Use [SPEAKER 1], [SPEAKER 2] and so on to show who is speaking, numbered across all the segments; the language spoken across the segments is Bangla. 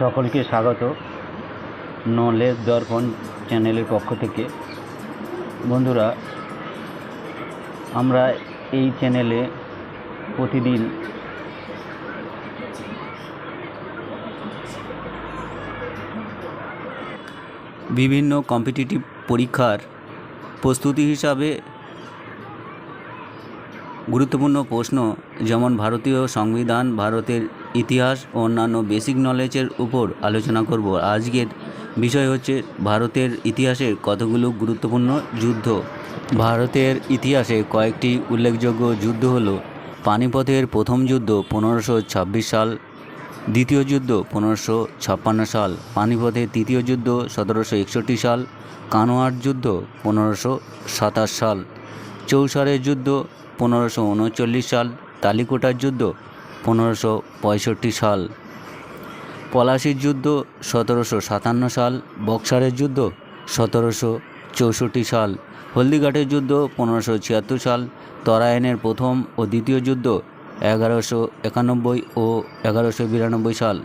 [SPEAKER 1] সকলকে স্বাগত। নলেজ দর্পণ চ্যানেলের পক্ষ থেকে। বন্ধুরা, আমরা এই চ্যানেলে প্রতিদিন বিভিন্ন কম্পিটিটিভ পরীক্ষার প্রস্তুতি হিসাবে গুরুত্বপূর্ণ প্রশ্ন, যেমন ভারতীয় সংবিধান, ভারতের ইতিহাস ও অন্যান্য বেসিক নলেজের উপর আলোচনা করব। আজকের বিষয় হচ্ছে ভারতের ইতিহাসের কতগুলো গুরুত্বপূর্ণ যুদ্ধ? ভারতের ইতিহাসে কয়েকটি উল্লেখযোগ্য যুদ্ধ হলো পানিপথের প্রথম যুদ্ধ পনেরোশো ছাব্বিশ সাল, দ্বিতীয় যুদ্ধ পনেরোশো ছাপ্পান্ন সাল, পানিপথের তৃতীয় যুদ্ধ সতেরোশো একষট্টি সাল, কানোয়ার যুদ্ধ পনেরোশো সাতাশ সাল, চৌসারের যুদ্ধ পনেরোশো উনচল্লিশ সাল, তালিকোটার যুদ্ধ পনেরোশো পঁয়ষট্টি সাল। পলাশির যুদ্ধ সতেরোশো সাতান্ন সাল, বক্সারের যুদ্ধ সতেরোশো চৌষট্টি সাল, হলদিঘাটের যুদ্ধ পনেরোশো ছিয়াত্তর সাল তরায়নের প্রথম ও দ্বিতীয় যুদ্ধ এগারোশো একানব্বই ও এগারোশো বিরানব্বই সাল।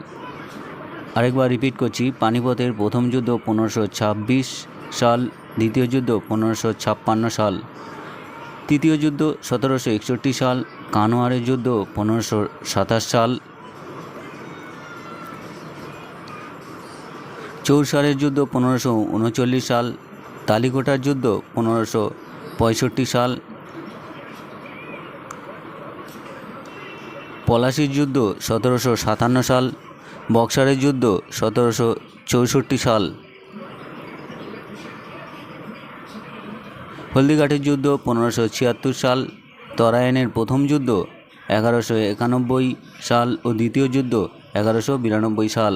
[SPEAKER 1] আরেকবার রিপিট করছি, পানিপথের প্রথম যুদ্ধ পনেরোশো ছাব্বিশ সাল, দ্বিতীয় যুদ্ধ পনেরোশো ছাপ্পান্ন সাল। তৃতীয় যুদ্ধ সতেরোশো একষট্টি সাল কানোয়ারের যুদ্ধ পনেরোশো সাতাশ সাল, চৌসারের যুদ্ধ পনেরোশো উনচল্লিশ সাল, তালিকোটার যুদ্ধ পনেরোশো পঁয়ষট্টি সাল, পলাশির যুদ্ধ সতেরোশো সাতান্ন সাল, বক্সারের যুদ্ধ সতেরোশো চৌষট্টি সাল। হলদিঘাটের যুদ্ধ, পনেরোশো ছিয়াত্তর সাল তরায়নের প্রথম যুদ্ধ, এগারোশো একানব্বই সাল ও দ্বিতীয় যুদ্ধ, এগারোশো বিরানব্বই সাল।